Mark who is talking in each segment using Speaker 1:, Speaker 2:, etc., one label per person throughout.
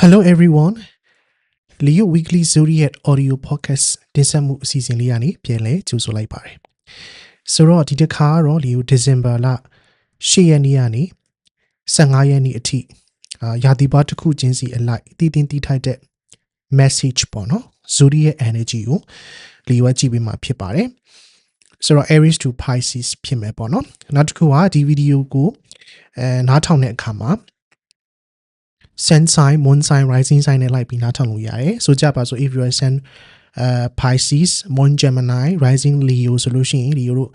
Speaker 1: Hello everyone. Leo Weekly Zodiac Audio Podcast တင်ဆက်မှုအစီအစဉ်လေးကနေပြန်လဲကြိုဆိုလိုက်ပါတယ်။ဆိုတော့ဒီတစ်ခါကတော့ Leo December လ10ရက်နေ့ကနေ15ရက်နေ့အထိအာရာသီပါတစ်ခုချင်းစီအလိုက်တည်တင်တည်ထိုက်တဲ့ message ပေါ့နော် Zodiac energy ကို Leo ကကြည့်ပေးမှာဖြစ်ပါတယ်။ဆိုတော့ Aries to Pisces ဖြစ်မယ်ပေါ့နော်။နောက်တစ်ခုကဒီဗီဒီယိုကိုအဲနားထောင်တဲ့အခါမှာ sun sign moon sign rising sign နဲ့လိုက်ပြီးနားထောင်လို့ရတယ်ဆိုကြပါစို့ if you are sun uh Pisces moon Gemini rising Leo ဆိုလို့ရှိရင် Leo တို့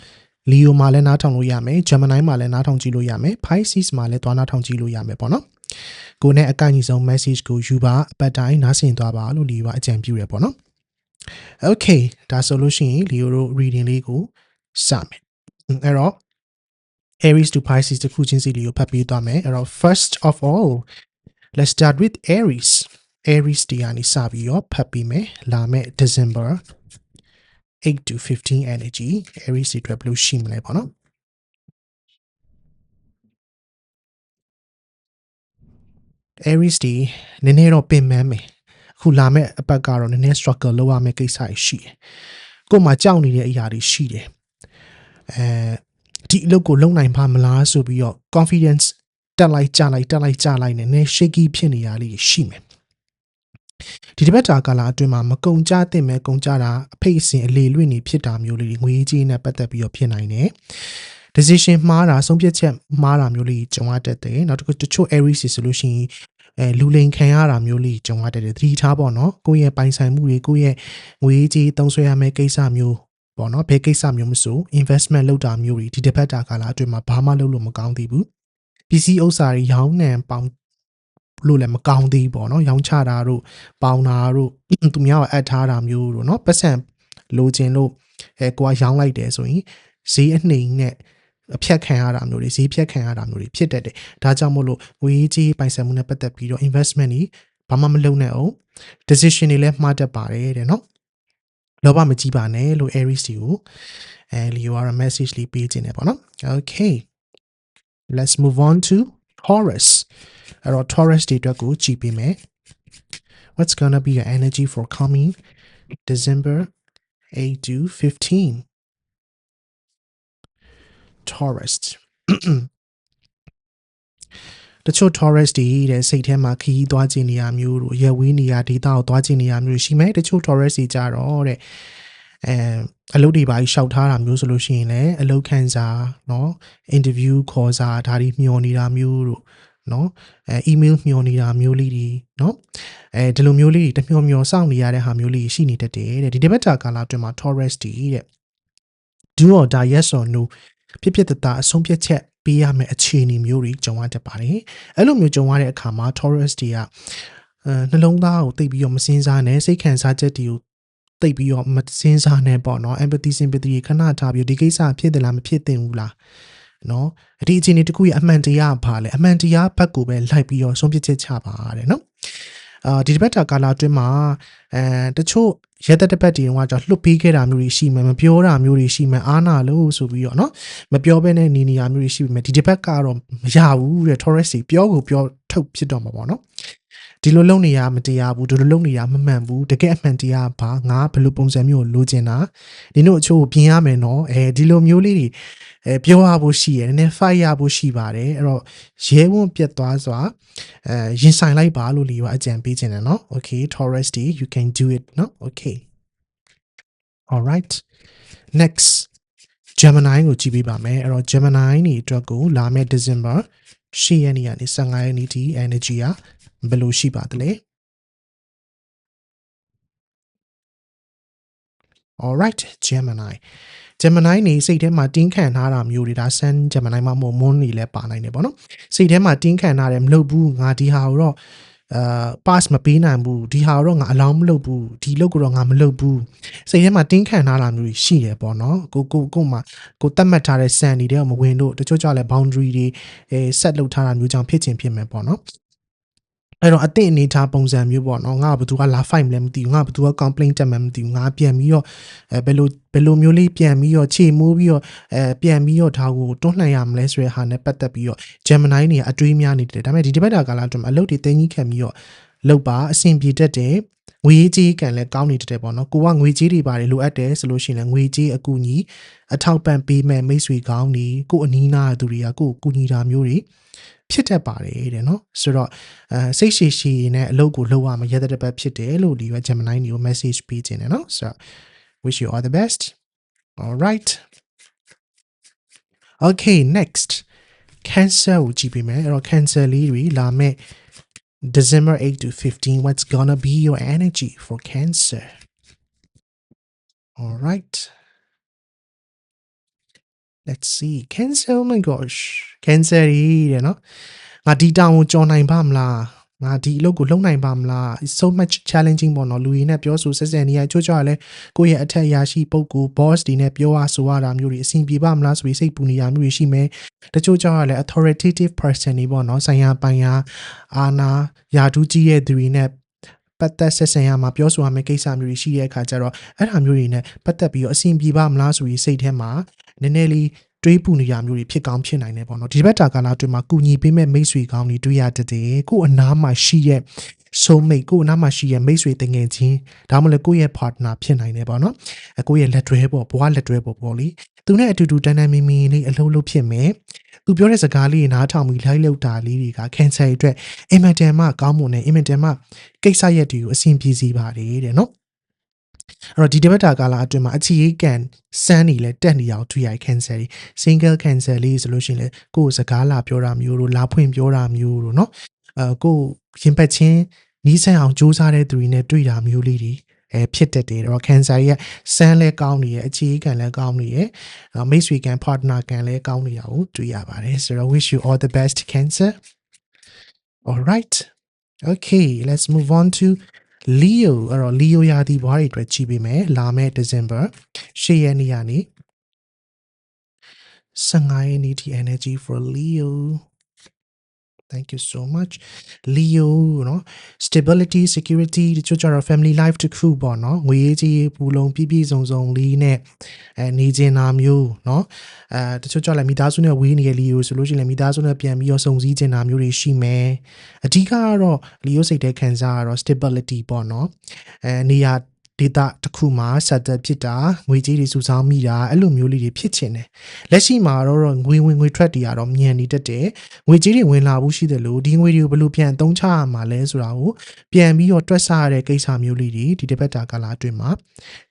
Speaker 1: Leo မှာလည်းနားထောင်လို့ရမယ် Gemini မှာလည်းနားထောင်ကြည့်လို့ရမယ် Pisces မှာလည်းသွားနားထောင်ကြည့်လို့ရမယ်ပေါ့နော်ကိုယ်နဲ့အကန့်အညီဆုံး message ကိုယူပါအပတ်တိုင်းနားဆင်သွားပါလို့ Leo ကအကြံပြုရပေါ့နော် Okay ဒါဆိုလို့ရှိရင် Leo တို့ reading လေးကိုစမယ်အဲ့တော့ Aries to Pisces တခုချင်းစီလေးကိုဖတ်ပေးသွားမယ်အဲ့တော့ first of all let's start with Aries Aries တရားနေစပြီးတော့ဖတ်ပြီးမယ်လာမယ့် December 8 to 15 energy Aries တွေအတွက်ဘယ်လိုရှိမလဲပေါ့နော် Aries ဒီနည်းနည်းတော့ပင်ပန်းမယ်အခုလာမယ့်အပတ်ကတော့နည်းနည်း struggle လုပ်ရမယ့်ကိစ္စတွေရှိတယ်ကိုယ်မှာကြောက်နေတဲ့အရာတွေရှိတယ်အဲဒီအလုပ်ကိုလုပ်နိုင်ပါမလားဆိုပြီးတော့ confidence တက်လိုက်ကြလိုက်တက်လိုက်ကြလိုက်နဲ့နည်း shaky ဖြစ်နေရလေးရှိမယ်ဒီတစ်ပတ်တာကာလအတွင်းမှာမကုံကြတဲ့မဲ့ကုံကြတာအဖိတ်အစဉ်အလေလွင့်နေဖြစ်တာမျိုးလေးငွေကြီးနဲ့ပတ်သက်ပြီးတော့ဖြစ်နိုင်တယ် decision မှားတာဆုံးဖြတ်ချက်မှားတာမျိုးလေးကြုံရတတ်တယ်နောက်တစ်ခုတချို့ areas ဆိုလို့ရှိရင်အဲလူလိန်ခံရတာမျိုးလေးကြုံရတတ်တယ်သတိထားပေါ့နော်ကိုယ့်ရဲ့ပိုင်ဆိုင်မှုတွေကိုယ့်ရဲ့ငွေကြီးသုံးဆွဲရမယ့်ကိစ္စမျိုးပေါ့နော်ဘယ်ကိစ္စမျိုးမဆို investment လုပ်တာမျိုးတွေဒီတစ်ပတ်တာကာလအတွင်းမှာဘာမှလုပ်လို့မကောင်းသေးဘူး ပစ္စည်းဥစ္စာတွေရောင်းနှံပေါင်းလို့လည်းမကောင်းသေးဘူးပေါ့နော်ရောင်းချတာတို့ပေါင်တာတို့သူများကအပ်ထားတာမျိုးတို့နော်ပတ်စံလိုချင်လို့အဲကိုကရောင်းလိုက်တယ်ဆိုရင်ဈေးအနှိမ်နဲ့အဖြတ်ခံရတာမျိုးတွေဈေးဖြတ်ခံရတာမျိုးတွေဖြစ်တတ်တယ်ဒါကြောင့်မို့လို့ငွေကြီးပိုင်ဆိုင်မှုနဲ့ပတ်သက်ပြီးတော့ investment တွေဘာမှမလုပ်နဲ့အောင် decision တွေလည်းမှားတတ်ပါတယ်တဲ့နော်လောဘမကြီးပါနဲ့လို့ Aries တွေကိုအဲ Leo က message လေးပေးခြင်းတယ်ပေါ့နော် okay let's move on to Taurus အဲ့တော့ Taurus တွေအတွက်ကိုကြည့်ပေးမယ် what's going to be your energy for coming December 8 to 15 Taurus တချို့ Taurus တွေတဲ့စိတ်ထဲမှာခရီးသွားခြင်းနေရာမျိုးတို့ရက်ဝေးနေရာဒေသကိုသွားခြင်းနေရာမျိုးရှိမယ်တချို့ Taurus တွေကြတော့တဲ့ အဲအလုပ်တွေပါရှောက်ထားတာမျိုးဆိုလို့ရှိရင်လည်းအလုပ်ခန်းစာเนาะ interview ခေါ်စာဒါတွေမျှော်နေတာမျိုးတို့เนาะအဲ email မျှော်နေတာမျိုးလေးတွေเนาะအဲဒီလိုမျိုးလေးတွေတမျှော်မျှော်စောင့်နေရတဲ့ဟာမျိုးလေးရှိနေတတ်တယ်တဲ့ဒီတပတ်တာကာလအတွင်းမှာ Taurus တွေတဲ့ do or die yes or no ဖြစ်ဖြစ်တသားအဆုံးဖြတ်ချက်ပေးရမယ့်အခြေအနေမျိုးတွေကြုံရတတ်ပါတယ်အဲ့လိုမျိုးကြုံရတဲ့အခါမှာ Taurus တွေကအဲနှလုံးသားကိုတိတ်ပြီးတော့မစင်းစားနဲ့စိတ်ခံစားချက်တွေကို တိတ်ပြီးတော့မစင်းစားနဲ့ပေါ့နော် empathy sympathy ခဏထားပြီးဒီကိစ္စဖြစ်တယ်လားမဖြစ်သင့်ဘူးလားနော်ဒီအခြေအနေတခုရဲ့အမှန်တရားပါလေအမှန်တရားဘက်ကိုပဲလိုက်ပြီးတော့ဆုံးဖြတ်ချက်ချပါတဲ့နော်အာဒီတစ်ပတ်တာကာလအတွင်းမှာအဲတချို့ရက်သက်တစ်ပတ်တည်းကကြောင့်လှုပ်ပေးခဲ့တာမျိုးတွေရှိမယ်မပြောတာမျိုးတွေရှိမယ်အားနာလို့ဆိုပြီးတော့เนาะမပြောဘဲနဲ့နေနေရမျိုးတွေရှိပြီမယ်ဒီတစ်ပတ်ကတော့မရဘူးတဲ့ Taurus တွေပြောကိုပြောထုတ်ဖြစ်တော့မှာပေါ့နော် ဒီလိုလုံနေရမတရားဘူးဒီလိုလုံနေရမမှန်ဘူးတကယ်အမှန်တရားဘာငါဘယ်လိုပုံစံမျိုးလိုချင်တာဒီတို့အချို့ကိုပြင်ရမယ်နော်အဲဒီလိုမျိုးလေးတွေအဲပြောရဖို့ရှိရတယ်နည်း fight ရဖို့ရှိပါတယ်အဲ့တော့ရဲဝံ့ပြတ်သွားစွာအဲရင်ဆိုင်လိုက်ပါလို့လီကအကြံပေးခြင်းတယ်နော် okay Taurus D you can do it နော် okay all right next Gemini ကိုကြည့်ပေးပါမယ်အဲ့တော့ Gemini နေအတွက်ကိုလာမယ့် December 10ရက်နေ့ကနေ15ရက်နေ့ထိ energy က ဘယ်လိုရှိပါသလဲ all right Gemini Gemini နေစိတ်ထဲမှာတင်းခံထားတာမျိုးတွေဒါ Sun Gemini မှာမုံမွန်းနေလဲပါနိုင်တယ်ပေါ့နော်စိတ်ထဲမှာတင်းခံထားတယ်မလုပ်ဘူးငါဒီဟာကိုတော့အာ pass မပေးနိုင်ဘူးဒီဟာတော့ငါအလောင်းမလုပ်ဘူးဒီလုပ်ကိုတော့ငါမလုပ်ဘူးစိတ်ထဲမှာတင်းခံထားတာမျိုးရှိတယ်ပေါ့နော်ကိုကိုကိုမှကိုတတ်မှတ်ထားတဲ့ sun တွေတော့မဝင်တို့တချို့ကြောင့်လည်း boundary တွေအဲ set လုပ်ထားတာမျိုးကြောင့်ဖြစ်ချင်းဖြစ်မယ်ပေါ့နော် အဲ့တော့အသင့်အနေထားပုံစံမျိုးပေါ့နော်ငါဘယ်သူကလာ fight မလဲမသိဘူးငါဘယ်သူက complaint တက်မှမသိဘူးငါပြန်ပြီးတော့အဲဘယ်လိုဘယ်လိုမျိုးလေးပြန်ပြီးတော့ခြေမိုးပြီးတော့အဲပြန်ပြီးတော့ဒါကိုတွန်းလှန်ရမလဲဆိုတဲ့ဟာနဲ့ပတ်သက်ပြီးတော့ Gemini နေအတွေးများနေတယ်ဒါပေမဲ့ဒီတစ်ပတ်တာကာလအတွင်းအလုပ်တွေတင်းကြီးခံပြီးတော့လောက်ပါအဆင်ပြေတတ်တယ်ငွေကြေးကံလည်းကောင်းနေတတ်တယ်ပေါ့နော်ကိုကငွေကြေးတွေပါတယ်လိုအပ်တယ်ဆိုလို့ရှိရင်လည်းငွေကြေးအကူအညီအထောက်ပံ့ပေးမဲ့မိတ်ဆွေကောင်းနေကိုအနီးနားသူတွေကကိုကူညီတာမျိုးတွေ ဖြစ်တတ်ပါတယ်တဲ့နော်ဆိုတော့အဲစိတ်ရှိရှိနဲ့အလုပ်ကိုလုပ်ရမှာရတဲ့တစ်ပတ်ဖြစ်တယ်လို့ဒီက Gemini တွေကို message ပေးခြင်းတယ်နော်ဆိုတော့ wish you all the best all right okay next cancer ကိုကြည့်ပေးမယ်အဲ့တော့ cancer လေးတွေလာမဲ့ December 8 to 15 what's gonna be your energy for cancer all right let's see cancer oh my gosh cancer တွေတဲ့နော်ငါဒီတောင်ကိုကြော်နိုင်ပါမလားငါဒီအလုပ်ကိုလုပ်နိုင်ပါမလား It's so much challenging ပေါ့နော်လူရင်းနဲ့ပြောဆိုဆက်ဆက်နေရချို့ကြော်ရလဲကိုယ့်ရဲ့အထက်အရာရှိပုဂ္ဂိုလ် boss တွေနဲ့ပြောရဆိုရတာမျိုးတွေအဆင်ပြေပါမလားဆိုပြီးစိတ်ပူနေရမျိုးတွေရှိမယ်တချို့ကြော်ရလဲ authoritative person တွေပေါ့နော်ဆိုင်ရာပိုင်ရာအာနာယာဒူးကြီးရဲ့သူတွေနဲ့ပတ်သက်ဆက်ဆံရမှာပြောဆိုရမယ့်ကိစ္စမျိုးတွေရှိတဲ့အခါကျတော့အဲ့ဒါမျိုးတွေနဲ့ပတ်သက်ပြီးတော့အဆင်ပြေပါမလားဆိုပြီးစိတ်ထဲမှာ နည်းနည်းလေးတွေးပူနေရမျိုးတွေဖြစ်ကောင်းဖြစ်နိုင်တယ်ပေါ့နော်ဒီဘက်တာကာလအတွင်းမှာကုညီပေးမဲ့မိတ်ဆွေကောင်းတွေတွေ့ရတတ်တယ်ကို့အနားမှာရှိရဲ့ soulmate ကို့အနားမှာရှိရဲ့မိတ်ဆွေတငယ်ချင်းဒါမှမဟုတ်ကိုယ့်ရဲ့ partner ဖြစ်နိုင်တယ်ပေါ့နော်အကိုယ့်ရဲ့လက်တွဲပေါ့ဘဝလက်တွဲပေါ့ပေါ့လေသူနဲ့အတူတူတန်တန်မီမီလေးအလုံးလုံးဖြစ်မယ်သူပြောတဲ့စကားလေးနားထောင်ပြီးလိုက်လောက်တာလေးတွေက cancer အတွက်အင်မတန်မှကောင်းမွန်တဲ့အင်မတန်မှကိစ္စရက်တွေကိုအဆင်ပြေစေပါတယ်တဲ့နော် အဲ့တော့ဒီတပတ်တာကာလအတွင်းမှာအချီရေးကန်စမ်းနေလဲတက်နေအောင်တွေ့ရ cancer တွေ single cancer လေးဆိုလို့ရှိရင်လေကိုယ်စကားလာပြောတာမျိုးတို့လာဖွင့်ပြောတာမျိုးတို့เนาะအဲကိုယ်ရင်ပတ်ချင်းနီးစပ်အောင်စူးစမ်းတဲ့သူတွေနဲ့တွေ့တာမျိုးလေးတွေအဲဖြစ်တတ်တယ်တော့ cancer ရဲ့စမ်းလဲကောင်းနေရဲ့အခြေခံလဲကောင်းနေရဲ့အဲမိတ်ဆွေကန် partner ကန်လဲကောင်းနေတာကိုတွေ့ရပါတယ်ဆိုတော့ wish you all the best cancer all right okay let's move on to Leo အဲ့တော့ Leo ရာသီဘွားတွေအတွက်ကြည့်ပေးမယ်လာမယ့် December 10ရက်နေ့ကနေ15ရက်နေ့ထိ energy for Leo Thank you so much Leo เนาะ stability security တချို့ကျတော့ family life တစ်ခုပေါ့เนาะငွေရေးကြေးရေးပူလုံးပြည့်ပြည့်စုံစုံလေးနဲ့အဲနေကျင်တာမျိုးเนาะအဲတချို့ကျလည်းမိသားစုနဲ့ဝေးနေတဲ့ Leo ဆိုလို့ရှိရင်လည်းမိသားစုနဲ့ပြန်ပြီးတော့စုံစည်းကျင်တာမျိုးတွေရှိမယ်အဓိကကတော့ Leo စိတ်တဲ့ခံစားကတော့ stability ပေါ့เนาะအဲနေရာ ဒေတာတစ်ခုမှာ settle ဖြစ်တာငွေကြေးတွေစုဆောင်းမိတာအဲ့လိုမျိုးလေးတွေဖြစ်ချင်တယ်လက်ရှိမှာတော့ငွေဝင်ငွေထွက်တွေကတော့မြန်နေတတ်တယ်ငွေကြေးတွေဝင်လာဖို့ရှိတယ်လို့ဒီငွေတွေကိုဘယ်လိုပြန်အသုံးချရမှာလဲဆိုတာကိုပြန်ပြီးတော့တွက်ဆရတဲ့ကိစ္စမျိုးလေးတွေဒီတစ်ပတ်တာကာလအတွင်းမှာ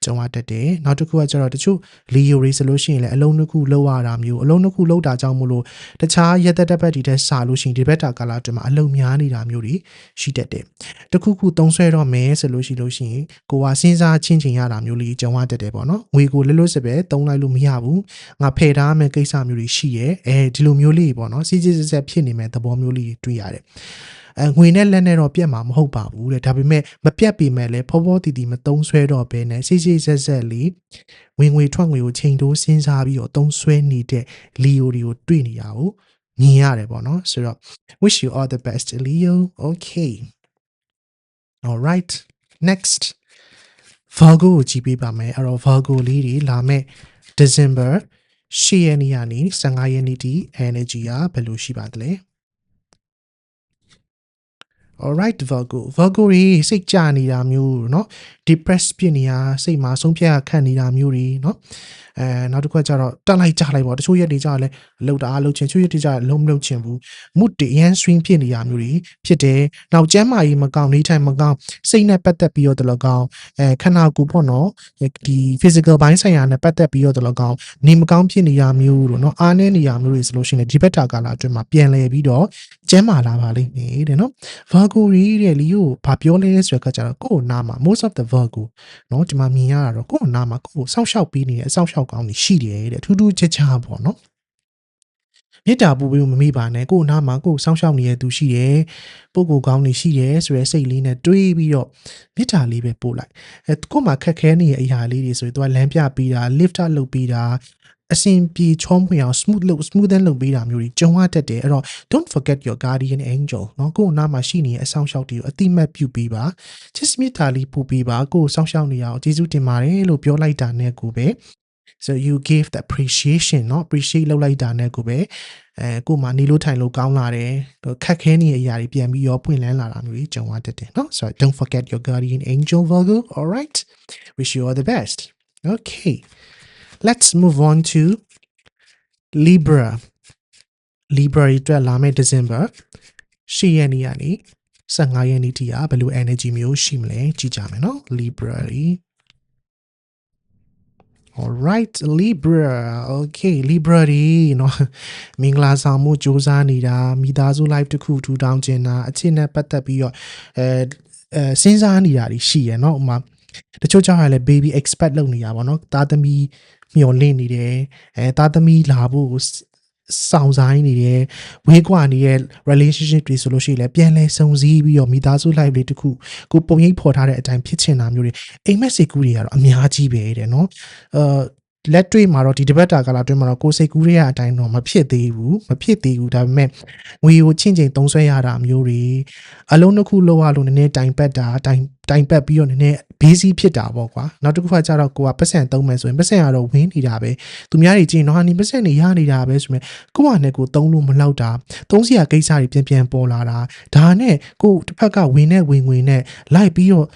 Speaker 1: ကြုံရတတ်တယ်နောက်တစ်ခုကကျတော့တချို့ Leo တွေဆိုလို့ရှိရင်လည်းအလုံးတစ်ခုလောက်ရတာမျိုးအလုံးတစ်ခုလောက်တာကြောင့်မို့လို့တခြားရက်သက်တက်ပတ်တွေတက်စာလို့ရှိရင်ဒီဘက်တာကာလအတွင်းမှာအလုံးများနေတာမျိုးတွေရှိတတ်တယ်တခုခုသုံးဆွဲတော့မယ်ဆိုလို့ရှိလို့ရှိရင်ကိုကစဉ်းစားချင်းချင်းရတာမျိုးလေးကြုံရတတ်တယ်ပေါ့နော်ငွေကိုလွတ်လွတ်စပဲသုံးလိုက်လို့မရဘူးငါဖယ်ထားမယ့်ကိစ္စမျိုးတွေရှိရဲအဲဒီလိုမျိုးလေးပေါ့နော်စီစစ်စစ်ဆက်ဖြစ်နေမဲ့သဘောမျိုးလေးတွေ့ရတယ်အဲငွေနဲ့လက်နဲ့တော့ပြတ်မှာမဟုတ်ပါဘူးတဲ့ဒါပေမဲ့မပြတ်ပေမဲ့လည်းဖောဖောတီတီမသုံးဆွဲတော့ဘဲနဲ့စိစိဆက်ဆက်လေးဝင်ငွေထွက်ငွေကိုချိန်တိုးစဉ်းစားပြီးတော့သုံးဆွဲနေတဲ့လီယိုတွေကိုတွေ့နေရအောင်မြင်ရတယ်ပေါ့နော်ဆိုတော့ wish you all the best Leo okay all right next Virgo ကိုကြည့်ပေးပါမယ်အဲ့တော့ Virgo လေးတွေလာမဲ့ December 10ရက်နေ့ကနေ15ရက်နေ့ထိ energy ကဘယ်လိုရှိပါသလဲ alright Virgo Virgo တွေစိတ်ကြနေတာမျိုးเนาะ depress ဖြစ်နေတာစိတ်မှာဆုံးဖြတ်ခန့်နေတာမျိုးတွေเนาะ အဲနောက်တစ်ခုကကျတော့တက်လိုက်ကြလိုက်ပေါ့တချို့ရက်တွေကျတော့လဲလှုပ်တာလှုပ်ချင်ချို့ရက်တွေကျတော့လုံးမလှုပ်ချင်ဘူး mood တွေအရန် swing ဖြစ်နေတာမျိုးတွေဖြစ်တယ်နောက်ကျမ်းမာရေးမကောင်းနေထိုင်မကောင်းစိတ်နဲ့ပတ်သက်ပြီးတော့တလကောင်းအဲခန္ဓာကိုယ်ပေါ့နော်ဒီ physical ဘိုင်းဆိုင်ရာနဲ့ပတ်သက်ပြီးတော့တလကောင်းနေမကောင်းဖြစ်နေရမျိုးတို့နော်အားနည်းနေရမျိုးတွေဆိုလို့ရှိရင်ဒီဘက်တာကာလအတွင်းမှာပြန်လည်ပြီးတော့ကျမ်းမာလာပါလိမ့်မယ်တဲ့နော် Virgo ရီးတဲ့လီကိုဘာပြောလဲဆိုတော့ကကျတော့ကိုယ်နာမှာ most of the Virgo နော်ဒီမှာမြင်ရတာတော့ကိုယ်နာမှာကိုယ်စောင့်ရှောက်ပြီးနေတဲ့အစောင့်ရှောကောင်းနေရှိတယ်တဲ့ထူးထူးခြားခြားပေါ့နော်မေတ္တာပူပြီးမမေ့ပါနဲ့ကိုယ်နာမှာကိုယ်စောင့်ရှောက်နေတဲ့သူရှိတယ်ပုံကိုကောင်းနေရှိတယ်ဆိုရဲစိတ်လေးနဲ့တွေးပြီးတော့မေတ္တာလေးပဲပို့လိုက်အဲကိုယ်မှာခက်ခဲနေတဲ့အရာလေးတွေဆိုရင်သူကလမ်းပြပေးတာ lift up လုပ်ပေးတာအဆင်ပြေချောမွေအောင် smooth လုပ် smooth လုပ်ပေးတာမျိုးတွေကြုံရတတ်တယ်အဲ့တော့ don't forget your guardian angel เนาะကိုယ်နာမှာရှိနေတဲ့အဆောင်ရှောက်တွေကိုအတိမတ်ပြုပေးပါ just မေတ္တာလေးပို့ပေးပါကိုယ်စောင့်ရှောက်နေရအောင်ကျေးဇူးတင်ပါတယ်လို့ပြောလိုက်တာနဲ့ကိုပဲ so you give the appreciation เนาะ appreciate လုပ်လိုက်တာနဲ့ကိုပဲအဲကိုမှနေလို့ထိုင်လို့ကောင်းလာတယ်ခက်ခဲနေတဲ့အရာတွေပြန်ပြီးရောပွင့်လန်းလာတာမျိုးကြီးကြုံရတတ်တယ်เนาะ so don't forget your guardian angel virgo all right wish you all the best okay let's move on to libra libra အတွက်လာမယ့် december 10ရက်နေ့ကနေ15ရက်နေ့ထိကဘယ်လို energy မျိုးရှိမလဲကြည့်ကြမယ်เนาะ libra တွေ All right Libra okay Libra ဒီเนาะမင်္ဂလာဆောင်မှုစူးစမ်းနေတာမိသားစု live တစ်ခုထူထောင်ခြင်းတာအချင်းနဲ့ပတ်သက်ပြီးတော့အဲအဲစဉ်းစားနေတာတွေရှိရယ်เนาะဥမာတချို့ကြောင့်လည်း baby expect လုပ်နေတာပေါ့เนาะသားသမီးမျော်လင့်နေတယ်အဲသားသမီးလာဖို့ ဆောင်ဆိုင်နေတဲ့ဝေးကွာနေတဲ့ relationship တွေဆိုလို့ရှိရင်လည်းပြန်လဲစုံစည်းပြီးတော့မိသားစု life လေးတခုကိုပုံရိပ်ဖော်ထားတဲ့အတိုင်းဖြစ်ချင်တာမျိုးတွေအိမ်မက်စေကူတွေကတော့အများကြီးပဲတဲ့နော်အဲ လက်တွေ့မှာတော့ဒီတပတ်တာကာလအတွင်းမှာတော့ကိုစိတ်ကူးရတဲ့အတိုင်းတော့မဖြစ်သေးဘူးမဖြစ်သေးဘူးဒါပေမဲ့ငွေကိုချင်းချင်းသုံးဆွဲရတာမျိုးတွေအလုံးတစ်ခုလောက်ရလို့နည်းနည်းတိုင်ပတ်တာတိုင်တိုင်ပတ်ပြီးတော့နည်းနည်း busy ဖြစ်တာပေါ့ကွာနောက်တစ်ခုကကျတော့ကိုကပတ်စံသုံးမယ်ဆိုရင်ပတ်စံကတော့ဝင်းနေတာပဲသူများတွေကြည့်ရင်တော့ဟာနေပတ်စံနေရနေတာပဲဆိုရင်ကိုကနဲ့ကိုသုံးလို့မလောက်တာသုံးစရာကိစ္စတွေပြန်ပြန်ပေါ်လာတာဒါနဲ့ကိုတစ်ဖက်ကဝင်နဲ့ဝင်ဝင်နဲ့လိုက်ပြီးတော့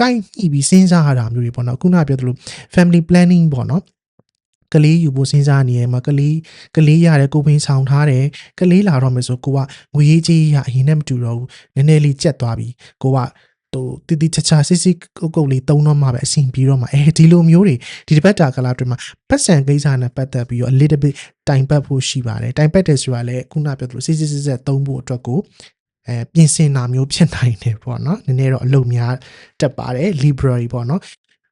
Speaker 1: ကိုက်ညှိပြီးစဉ်းစားရတာမျိုးတွေပေါ့နော်ခုနပြောသလို family planning ပေါ့နော် ကလေးယူဖို့စဉ်းစားနေရမှာကလေးကလေးရတယ်ကိုပင်ဆောင်ထားတယ်ကလေးလာတော့မယ်ဆိုကိုကငွေရေးကြီးရအရင်နဲ့မတူတော့ဘူးနည်းနည်းလေးကြက်သွားပြီကိုကဟိုတီတီချာချာစစ်စစ်ကုတ်ကုတ်လေးသုံးတော့မှပဲအဆင်ပြေတော့မှာအဲဒီလိုမျိုးတွေဒီတစ်ပတ်တာကလာအတွင်းမှာပတ်စံကိစ္စနဲ့ပတ်သက်ပြီးတော့ a little bit တိုင်ပတ်ဖို့ရှိပါတယ်တိုင်ပတ်တယ်ဆိုတာလည်းခုနပြောသလိုစစ်စစ်စစ်စစ်သုံးဖို့အတွက်ကိုအဲပြင်ဆင်တာမျိုးဖြစ်နိုင်တယ်ပေါ့နော်နည်းနည်းတော့အလုပ်များတက်ပါတယ် library ပေါ့နော်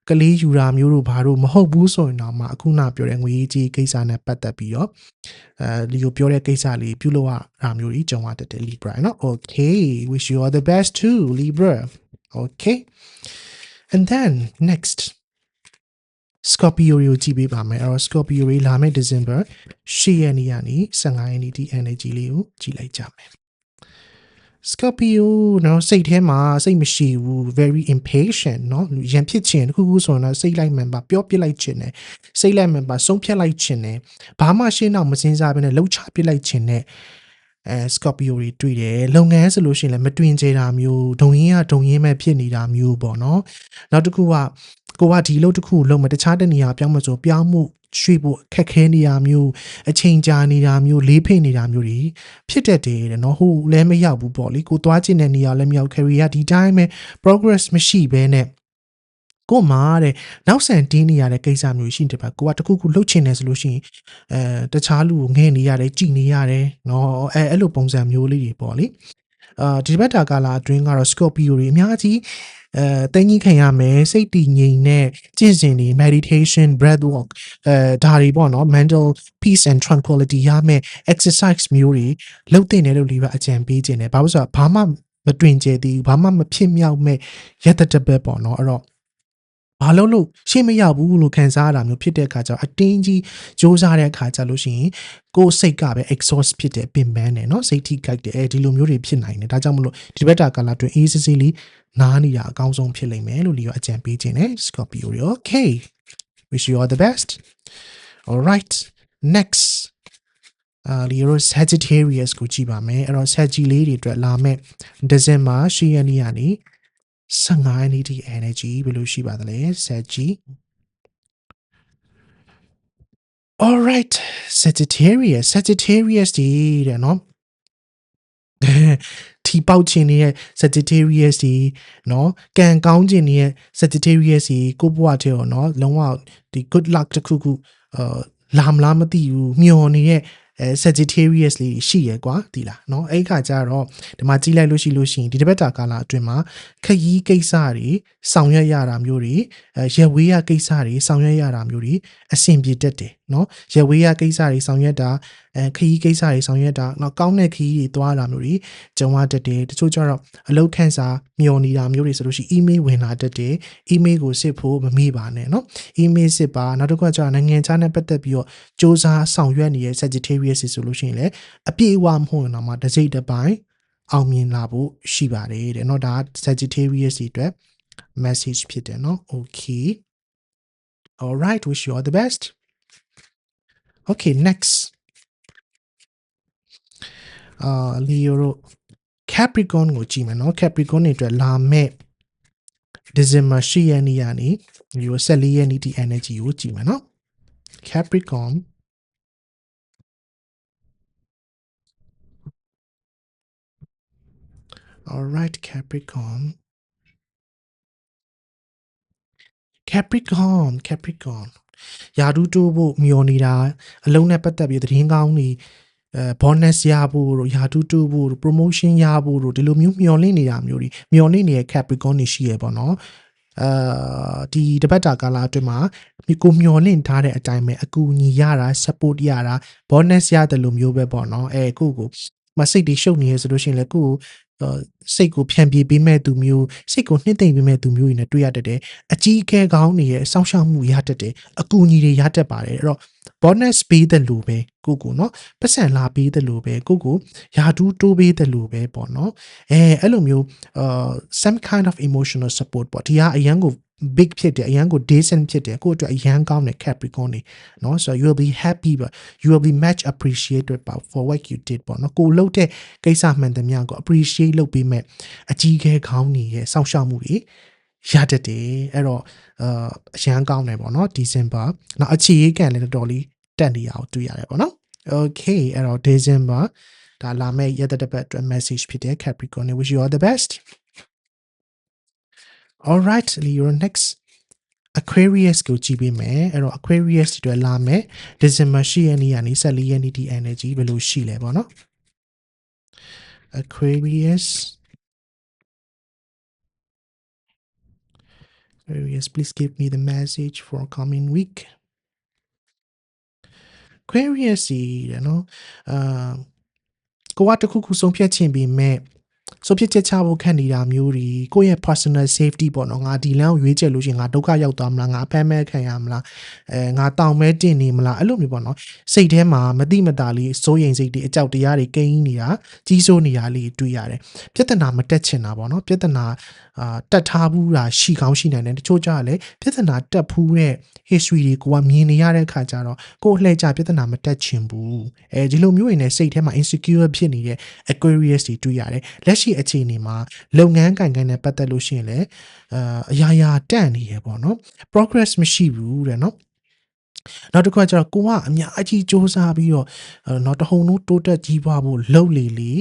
Speaker 1: ကလေးယူတာမျိုးတို့ဘာလို့မဟုတ်ဘူးဆိုရင်တော့မှအခုနပြောတဲ့ငွေရေးကြီးကိစ္စနဲ့ပတ်သက်ပြီးတော့အဲလီကိုပြောတဲ့ကိစ္စလေးပြုလုပ်ရတာမျိုးကြီးကြုံရတတ်တယ် Libra เนาะ Okay wish you all the best too Libra Okay and then next Scorpio ကိုကြည့်ပေးပါမယ်အဲ့တော့ Scorpio တွေလာမယ့် December 10ရက်နေ့ကနေ15ရက်နေ့ဒီ energy လေးကိုကြည့်လိုက်ကြမယ် Scorpio နော်စိတ်ထဲမှာစိတ်မရှိဘူး very impatient နော်ရံဖြစ်ခြင်းတခုခုဆိုရင်တော့စိတ်လိုက်မှန်ပါပြောပြလိုက်ခြင်းနဲ့စိတ်လိုက်မှန်ပါဆုံးဖြတ်လိုက်ခြင်းနဲ့ဘာမှရှင်းတော့မစင်စားဘဲနဲ့လှုပ်ချပြလိုက်ခြင်းနဲ့အဲ Scorpio တွေတွေ့တယ်လုပ်ငန်းဆိုလို့ရှိရင်လည်းမတွင်ကြတာမျိုးဒုံရင်းကဒုံရင်းမဲ့ဖြစ်နေတာမျိုးပေါ့နော်နောက်တစ်ခုကကိုကဒီလုပ်တစ်ခုလုပ်မတခြားတနေရာပြောင်းမဆိုပြောင်းမှု ရွှေ့ဖို့ခက်ခဲနေတာမျိုးအချိန်ကြာနေတာမျိုးလေးဖိနေတာမျိုးတွေဖြစ်တတ်တယ်တဲ့နော်ဟိုလည်းမရောက်ဘူးပေါ့လေကိုသွားချင်တဲ့နေရာလည်းမရောက် carry ကဒီတိုင်းပဲ progress မရှိဘဲနဲ့ကို့မှာတဲ့နောက်ဆန်တင်းနေရတဲ့ကိစ္စမျိုးရှိတယ်ပါကိုကတခုခုလှုပ်ချင်တယ်ဆိုလို့ရှိရင်အဲတခြားလူကိုငဲ့နေရတယ်ကြည်နေရတယ်နော်အဲအဲ့လိုပုံစံမျိုးလေးတွေပေါ့လေ အာဒီဘက်တာကာလာအတွင်းကတော့ Scorpio တွေအများကြီးအဲတင်းကြီးခံရမယ်စိတ်တည်ငြိမ်တဲ့ကျင့်စဉ်တွေ meditation breath work အဲဒါတွေပေါ့နော် mental peace and tranquility ရမယ် exercise မျိုးတွေလုပ်တင်တယ်လို့လေးပါအကြံပေးခြင်းတယ်ဘာလို့ဆိုတော့ဘာမှမတွင်ကျဲသေးဘူးဘာမှမဖြစ်မြောက်မဲ့ရက်တတပဲပေါ့နော်အဲ့တော့ ဘာလို့လို့ရှေ့မရောက်ဘူးလို့ခံစားရတာမျိုးဖြစ်တဲ့အခါကျတော့အတင်းကြီးစ조사တဲ့အခါကျလို့ရှိရင်ကိုယ်စိတ်ကပဲ exhaust ဖြစ်တယ်ပင်ပန်းတယ်เนาะစိတ်ထိခိုက်တယ်အဲဒီလိုမျိုးတွေဖြစ်နိုင်တယ်ဒါကြောင့်မလို့ဒီဘက်တာကာလာတွင်အေးစစ်စစ်လေးနားနေတာအကောင်းဆုံးဖြစ်လိမ့်မယ်လို့လီရောအကြံပေးခြင်းနဲ့ Scorpio တွေ okay wish you all the best all right next အာလီရို Sagittarius ကိုကြည့်ပါမယ်အဲ့တော့ Sagittarius လေးတွေအတွက်လာမယ့် December 10ရက်နေ့ကနေ 15ရက်နေ့ထိ energy ဘယ်လိုရှိပါသလဲ Sagittarius all right Sagittarius Sagittarius ဒီတဲ့နော်ထီပေါက်ခြင်းနေတဲ့ Sagittarius ဒီနော်ကံကောင်းခြင်းနေတဲ့ Sagittarius ဒီကိုဘွားတဲ့ရောနော်လုံးဝဒီ good luck တစ်ခုခုအာလာမလားမသိဘူးမျောနေတဲ့ အဲ Sagittarius လေးရှိရယ်ကွာဒီလားเนาะအဲ့ခါကျတော့ဒီမှာကြီးလိုက်လို့ရှိလို့ရှိရင်ဒီတစ်ပတ်တာကာလအတွင်းမှာခရီးကိစ္စတွေဆောင်ရွက်ရတာမျိုးတွေအဲရဝေးရကိစ္စတွေဆောင်ရွက်ရတာမျိုးတွေအဆင်ပြေတတ်တယ် เนาะရဝေးရကိစ္စတွေဆောင်ရွက်တာအဲခရီးကိစ္စတွေဆောင်ရွက်တာနောက်ကောင်းတဲ့ခရီးတွေသွားတာမျိုးတွေကြုံရတတ်တယ်တချို့ကျတော့အလောက်ခန့်စာမျောနေတာမျိုးတွေဆိုလို့ရှိရင် email ဝင်လာတတ်တယ် email ကိုစစ်ဖို့မမေ့ပါနဲ့เนาะ email စစ်ပါနောက်တစ်ခုကကျတော့နိုင်ငံခြားနဲ့ပတ်သက်ပြီးတော့စ조사ဆောင်ရွက်နေတဲ့ Sagittarius ဆိုလို့ရှိရင်လည်းအပြည့်အဝမဟုတ်ရင်တော့မှတစ်စိတ်တစ်ပိုင်းအောင်မြင်လာဖို့ရှိပါတယ်တဲ့เนาะဒါ Sagittarius တွေအတွက် message ဖြစ်တယ်เนาะ okay all right wish you all the best okay next အာ Leo တို့ Capricorn ကိုကြည့်မယ်နော် Capricorn တွေအတွက်လာမဲ့ December 10ရက်နေ့ကနေဒီ14ရက်နေ့ဒီ energy ကိုကြည့်မယ်နော် Capricorn All right Capricorn Capricorn Capricorn ယာဒူတိုးဖို့မျောနေတာအလုံးနဲ့ပတ်သက်ပြီးသတင်းကောင်းတွေအဲ bonus ရဖို့တို့ယာဒူတိုးဖို့တို့ promotion ရဖို့တို့ဒီလိုမျိုးမျောလင့်နေတာမျိုးတွေမျောလင့်နေတဲ့ Capricorn တွေရှိရပေါ့နော်အာဒီတပတ်တာကာလအတွင်းမှာမိကိုမျောလင့်ထားတဲ့အတိုင်းပဲအကူအညီရတာ support ရတာ bonus ရတယ်လို့မျိုးပဲပေါ့နော်အဲကိုကိုမစိတ်တွေရှုပ်နေရဆိုလို့ရှိရင်လည်းကိုကိုအာ စိတ်ကိုဖြန့်ပြေးပေးမဲ့သူမျိုးစိတ်ကိုနှစ်သိမ့်ပေးမဲ့သူမျိုးတွေနဲ့တွေ့ရတတ်တယ်အကြီးအကဲကောင်းတွေရဲ့စောင့်ရှောက်မှုရတတ်တယ်အကူအညီတွေရတတ်ပါတယ်အဲ့တော့ bonus ပေးတယ်လို့ပဲကိုကိုနော်ပတ်စံလာပေးတယ်လို့ပဲကိုကိုယာတူးတိုးပေးတယ်လို့ပဲပေါ့နော်အဲအဲ့လိုမျိုးအာ some kind of emotional support ပေါ့ဒီကအရန်ကို big ဖြစ်တယ်အရန်ကို decent ဖြစ်တယ်ကိုယ့်အတွက်အရန်ကောင်းတယ် Capricorn နေเนาะ so you will be happy but you will be much appreciated about for what you did ပေါ့เนาะကိုလုပ်တဲ့ကိစ္စမှန်သမျှကို appreciate လုပ်ပေးမဲ့အကြီးအကဲခေါင်းနေရဲ့စောင့်ရှောက်မှုတွေရတတ်တယ်အဲ့တော့အာအရန်ကောင်းတယ်ပေါ့เนาะ December နောက်အခြေရေးကန်လည်းတော်တော်လေးတက်နေအောင်တွေ့ရတယ်ပေါ့เนาะ okay အဲ့တော့ December ဒါလာမယ့်ရက်သက်တစ်ပတ်အတွက် message ဖြစ်တဲ့ Capricorn wish you all the best all right Leo next Aquarius ကိုကြည့်ပေးမယ်အဲ့တော့ Aquarius တွေအတွက်လာမယ့် December 10ရက်နေ့ကနေ14ရက်နေ့ဒီ energy ဘယ်လိုရှိလဲပေါ့နော် Aquarius Aquarius please give me the message for coming week Aquarius စီတယ်နော်အာကိုကတခုခုဆုံးဖြတ်ခြင်းပြီးမဲ့ ဆုံးဖြတ်ချက်ချဖို့ခက်နေတာမျိုးတွေကိုယ့်ရဲ့ personal safety ပေါ့နော်ငါဒီလမ်းကိုရွေးချယ်လို့ရှရင်ငါဒုက္ခရောက်သွားမလားငါအဖမ်းမဲခံရမလားအဲငါတောင်မဲတင်နေမလားအဲ့လိုမျိုးပေါ့နော်စိတ်ထဲမှာမတိမတာလေးစိုးရိမ်စိတ်တွေအကြောက်တရားတွေကိန်းနေတာကြီးစိုးနေတာလေးတွေ့ရတယ်ပြဿနာမတက်ချင်တာပေါ့နော်ပြဿနာအာတက်ထားဘူးတာရှိကောင်းရှိနိုင်တယ်တချို့ကြလည်းပြဿနာတက်ဖူးတဲ့ history တွေကိုကမြင်နေရတဲ့ခါကျတော့ကိုယ်လှည့်ကြပြဿနာမတက်ချင်ဘူးအဲဒီလိုမျိုးရင်လည်းစိတ်ထဲမှာ insecure ဖြစ်နေတဲ့ Aquarius တွေတွေ့ရတယ်လက်ရှိအခြေအနေမှာလုပ်ငန်းကံကံနဲ့ပတ်သက်လို့ရှိရင်လည်းအာအရာရာတန့်နေရပေါ့နော် progress မရှိဘူးတဲ့နော်နောက်တစ်ခါကျတော့ကိုကအများကြီးစ조사ပြီးတော့နောက်တဟုန်တို့တိုးတက်ကြီးပွားဖို့လှုပ်လေလေ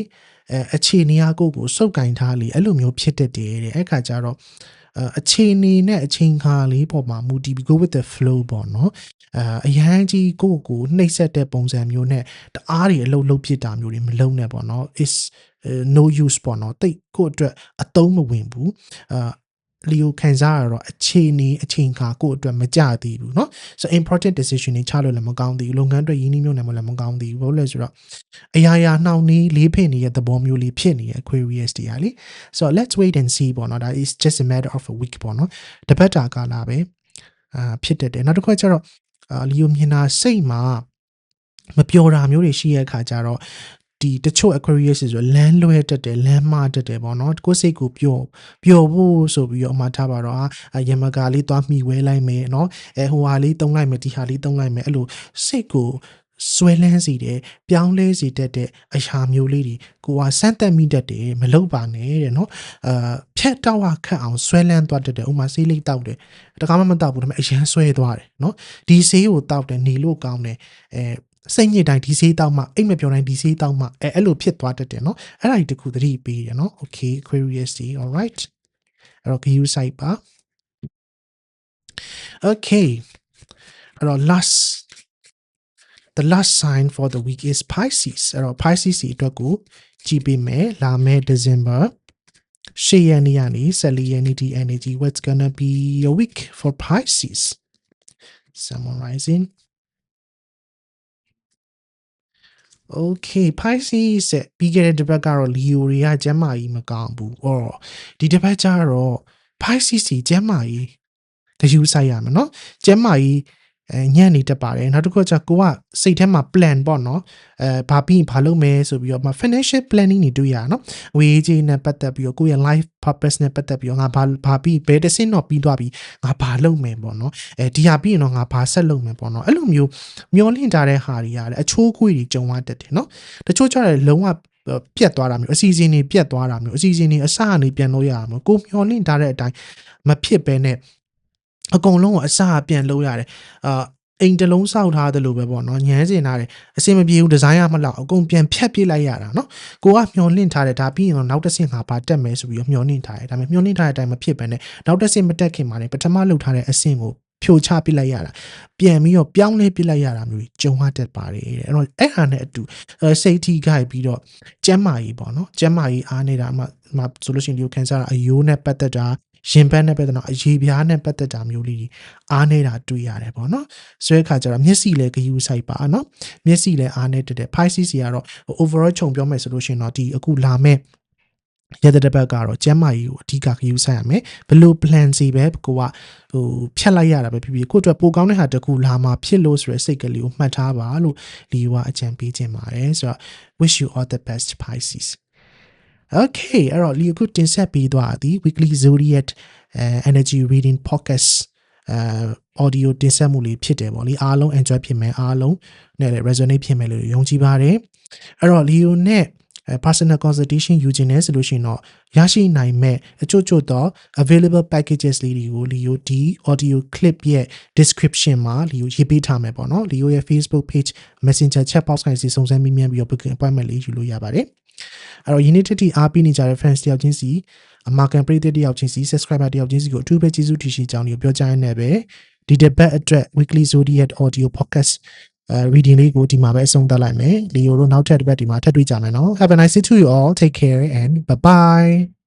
Speaker 1: အဲအခြေအနေအကိုကိုစုပ်ကင်ထားလေအဲ့လိုမျိုးဖြစ်တတ်တယ်တဲ့အဲ့ခါကျတော့ အအခြေအနေနဲ့အချိန်ခါလေးပေါ်မှာမူတည် go with the flow ပေါ့နော်အဲအရန်ကြီးကိုကိုနှိပ်စက်တဲ့ပုံစံမျိုးနဲ့တအားတွေအလုပ်လုပ်ဖြစ်တာမျိုးတွေမလုပ်နဲ့ပေါ့နော် is uh, no use ပေါ့နော်တိတ်ကိုအတွက်အသုံးမဝင်ဘူးအာ လီယိုခံစားရတော့အခြေအနေအချိန်ခါကိုယ့်အတွက်မကြသေးဘူးเนาะ so important decision တွေချလို့လည်းမကောင်းသေးဘူးလုပ်ငန်းအတွက်ရင်းနှီးမြှုပ်နှံမှုလည်းမကောင်းသေးဘူးဘာလို့လဲဆိုတော့အရာရာနှောင့်နှေးလေးဖိနေတဲ့သဘောမျိုးလေးဖြစ်နေရ Aquarius တရားလေ so let's wait and see ပေါ့เนาะဒါ is just a matter of a week ပေါ့เนาะတပတ်တာကာလပဲအာဖြစ်တတ်တယ်နောက်တစ်ခါကျတော့အာလီယိုမြင်တာစိတ်မှာမပျော်တာမျိုးတွေရှိရတဲ့အခါကျတော့ ဒီတချို့ Aquarius ဆိုလမ်းလွဲတတ်တယ်လမ်းမတတ်တယ်ပေါ့နော်ကိုယ်စိတ်ကိုပျော်ပျော်ဖို့ဆိုပြီးတော့အမှထားပါတော့အာရမကာလေးသွားမိဝဲလိုက်မယ်နော်အဲဟိုဟာလေးတုံးလိုက်မယ်ဒီဟာလေးတုံးလိုက်မယ်အဲ့လိုစိတ်ကိုဆွဲလန်းစီတယ်ပြောင်းလဲစီတတ်တဲ့အရာမျိုးလေးတွေကိုကစမ်းတက်မိတတ်တယ်မလုပ်ပါနဲ့တဲ့နော်အာဖြတ်တောက်ခတ်အောင်ဆွဲလန်းသွားတတ်တယ်ဥမာဆေးလေးတောက်တယ်တကားမှမတောက်ဘူးဒါပေမဲ့အရန်ဆွဲသွားတယ်နော်ဒီဆေးကိုတောက်တယ်နေလို့ကောင်းတယ်အဲ စိတ်ညစ်တိုင်းဒီဆေးတောက်မှအိတ်မပြောတိုင်းဒီဆေးတောက်မှအဲအဲ့လိုဖြစ်သွားတတ်တယ်နော်အဲ့ဒါကြီးတခုသတိပေးရနော် okay Aquarius all right အဲ့တော့ view site ပါ okay အဲ့တော့ last the last sign for the week is Pisces အဲ့တော့ Pisces စီအတွက်ကိုကြည့်ပေးမယ်လာမယ့် December ရှေ့ရက်နေ့ကနေ14ရက်နေ့ဒီ energy what's gonna be a week for Pisces summarizing Okay Pisces တဲ့ပြီးခဲ့တဲ့တစ်ပတ်ကတော့ Leo တွေကကျမ်းမာကြီးမကောင်းဘူး။အော်ဒီတစ်ပတ်ကျတော့ Pisces စီကျမ်းမာကြီးတယူဆိုင်ရမယ်နော်။ကျမ်းမာကြီး အဲညံ့နေတတ်ပါတယ်နောက်တစ်ခုကကျကိုကစိတ်ထဲမှာ plan ပေါ့နော်အဲဘာပြီးရင်ဘာလုပ်မယ်ဆိုပြီးတော့မှ financial planning တွေတွေ့ရအောင်နော်ဝေးကြီးနဲ့ပတ်သက်ပြီးတော့ကိုယ့်ရဲ့ life purpose နဲ့ပတ်သက်ပြီးတော့ငါဘာဘာပြီးဘယ်တစ်ဆင့်တော့ပြီးသွားပြီငါဘာလုပ်မယ်ပေါ့နော်အဲဒီဟာပြီးရင်တော့ငါဘာဆက်လုပ်မယ်ပေါ့နော်အဲ့လိုမျိုးမျောလင့်ထားတဲ့ဟာတွေရတယ်အချိုးခွေတွေကြုံရတတ်တယ်နော်တချို့ကျတော့လုံးဝပြတ်သွားတာမျိုးအစီအစဉ်တွေပြတ်သွားတာမျိုးအစီအစဉ်တွေအစအနေပြန်လို့ရအောင်မျိုးကိုမျောလင့်ထားတဲ့အတိုင်းမဖြစ်ဘဲနဲ့ အကုန်လုံးကိုအစပြန်လုပ်ရတယ်အာအိမ်တစ်လုံးစောက်ထားတယ်လို့ပဲပေါ့နော်ညမ်းစင်ထားတယ်အစင်မပြေဘူးဒီဇိုင်းရမလောက်အကုန်ပြန်ဖြတ်ပြစ်လိုက်ရတာနော်ကိုကမျောလင့်ထားတယ်ဒါပြီးရင်တော့နောက်တစ်ဆင့်ငါပါတက်မယ်ဆိုပြီးတော့မျောလင့်ထားတယ်ဒါပေမဲ့မျောလင့်ထားတဲ့အတိုင်းမဖြစ်ဘဲနဲ့နောက်တစ်ဆင့်မတက်ခင်မှာနေပထမလုပ်ထားတဲ့အဆင့်ကိုဖြိုချပစ်လိုက်ရတာပြန်ပြီးတော့ပြောင်းလဲပစ်လိုက်ရတာမျိုးကြုံရတတ်ပါတယ်တဲ့အဲ့တော့အဲ့ဟာနဲ့အတူစိတ်ထိခိုက်ပြီးတော့ကျမ်းမာရေးပေါ့နော်ကျမ်းမာရေးအားနေတာမှမှဆိုလို့ရှိရင်ဒီကန်ဆာအယိုးနဲ့ပတ်သက်တာ ရင်ဘတ်နဲ့ပတ်သက်တာအရေးပြားနဲ့ပတ်သက်တာမျိုးလေးအားနေတာတွေ့ရတယ်ပေါ့နော်ဆိုတဲ့အခါကျတော့မျက်စိလည်းဂယုစိုက်ပါနော်မျက်စိလည်းအားနေတတ်တယ် Pisces ကတော့ overall ခြုံပြောမယ်ဆိုလို့ရှိရင်တော့ဒီအခုလာမဲ့ရတဲ့တစ်ပတ်ကတော့ကျမ်းမာရေးကိုအဓိကဂရုစိုက်ရမယ်ဘယ်လို plan စီပဲကိုကဟိုဖြတ်လိုက်ရတာပဲဖြစ်ဖြစ်ကိုယ့်အတွက်ပိုကောင်းတဲ့ဟာတစ်ခုလာမှာဖြစ်လို့ဆိုရယ်စိတ်ကလေးကိုမှတ်ထားပါလို့လီဝါအကြံပေးခြင်းပါတယ်ဆိုတော့ wish you all the best Pisces Okay အဲ့တော့လီအခုတင်ဆက်ပေးသွားသည် weekly zodiac uh, energy reading podcast အဲ audio တင်ဆက်မှုလေးဖြစ်တယ်ပေါ့လေအားလုံး enjoy ဖြစ်မယ်အားလုံးနဲ့လည်း resonate ဖြစ်မယ်လို့ယုံကြည်ပါတယ်အဲ့တော့ Leo နဲ့ personal consultation ယူခြင်းနဲ့ဆိုလို့ရှိရင်တော့ရရှိနိုင်မဲ့အချို့ချို့တော့ available packages လေးတွေကို Leo ဒီ audio clip ရဲ့ description မှာ Leo ရေးပေးထားမယ်ပေါ့နော် Leo ရဲ့ Facebook page Messenger chat box ကနေစီစုံစမ်းမိမြန်ပြီးတော့ booking appointment လေးယူလို့ရပါတယ် အဲ့တော့ Unity အားပေးနေကြတဲ့ friends တယောက်ချင်းစီအမာကန်ပရိသတ်တယောက်ချင်းစီ subscriber တယောက်ချင်းစီကိုအထူးပဲကျေးဇူးတင်ရှိကြောင်းကိုပြောကြားရင်းနဲ့ပဲဒီတစ်ပတ်အတွက် weekly zodiac audio podcast အဲ reading လေးကိုဒီမှာပဲအဆုံးသတ်လိုက်မယ်လီယိုတို့နောက်ထပ်တစ်ပတ်ဒီမှာထပ်တွေ့ကြမယ်နော် have a nice day to you all take care and bye bye